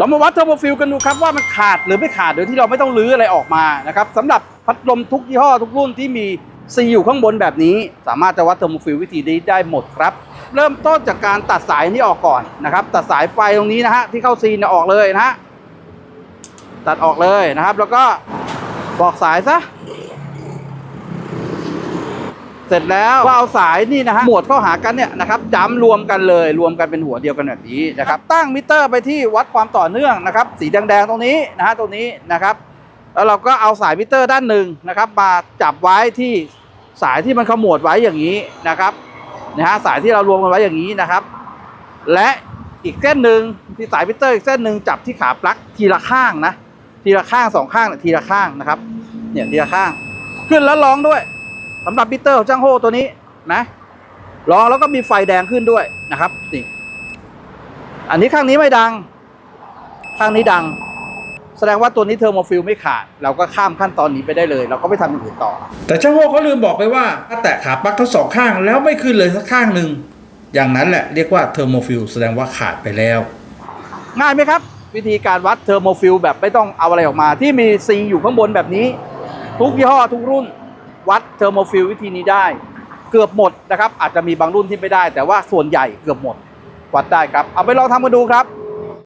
เรามาวัดเทอร์โมฟิลกันดูครับว่ามันขาดหรือไม่ขาดโดยที่เราไม่ต้องรื้ออะไรออกมานะครับสำหรับพัดลมทุกยี่ห้อทุกรุ่นที่มีซีอยู่ข้างบนแบบนี้ สามารถจะวัดเทอร์โมฟิลวิธีนี้ได้หมดครับ เริ่มต้นจากการตัดสายนี้ออกก่อนนะครับ ตัดสายไฟตรงนี้นะฮะที่เข้าซีนออกเลยนะฮะตัดออกเลยนะครับ แล้วก็บอกสายซะ เสร็จแล้วก็เอาสายนี่นะฮะหมวดเข้าหากันเนี่ยนะครับจ้ำรวมกันเลย รวมกันเป็นหัวเดียวกันแบบนี้นะครับตั้งมิเตอร์ไปที่วัดความต่อเนื่องนะครับสีแดงๆตรงนี้นะฮะตรงนี้นะครับ แล้วเราก็เอาสายมิเตอร์ด้านหนึ่งนะครับ มาจับไว้ที่สายที่มันขมวดไว้อย่างนี้นะครับนะฮะสายที่เรารวมกันไว้อย่างนี้นะครับ และอีกเส้นหนึ่งที่สายมิเตอร์อีกเส้นหนึ่งจับที่ขาปลั๊กทีละข้างนะทีละข้างสองข้างเนี่ยทีละข้างนะครับเนี่ยทีละข้าง ขึ้นแล้วร้องด้วย สำหรับมิเตอร์ของจ้างโฮตัวนี้นะร้องแล้วก็มีไฟแดงขึ้นด้วยนะครับนี่อันนี้ข้างนี้ไม่ดัง ข้างนี้ดัง แสดงว่าตัวนี้เทอร์โมฟิลไม่ขาด เราก็ข้ามขั้นตอนนี้ไปได้เลย เราก็ไม่ทำอย่างอื่นต่อ แต่ช่างโฮเขาลืมบอกไปว่าถ้าแตะขาปลั๊กทั้งสองข้างแล้วไม่ขึ้นเลยสักข้างหนึ่งอย่างนั้นแหละเรียกว่าเทอร์โมฟิลแสดงว่าขาดไปแล้ว ง่ายไหมครับ วิธีการวัดเทอร์โมฟิลแบบไม่ต้องเอาอะไรออกมา ที่มีซีอยู่ข้างบนแบบนี้ ทุกยี่ห้อทุกรุ่น วัดเทอร์โมฟิลวิธีนี้ได้ เกือบหมดนะครับ อาจจะมีบางรุ่นที่ไม่ได้ แต่ว่าส่วนใหญ่เกือบหมดวัดได้ครับ เอาไปลองทำกันดูครับ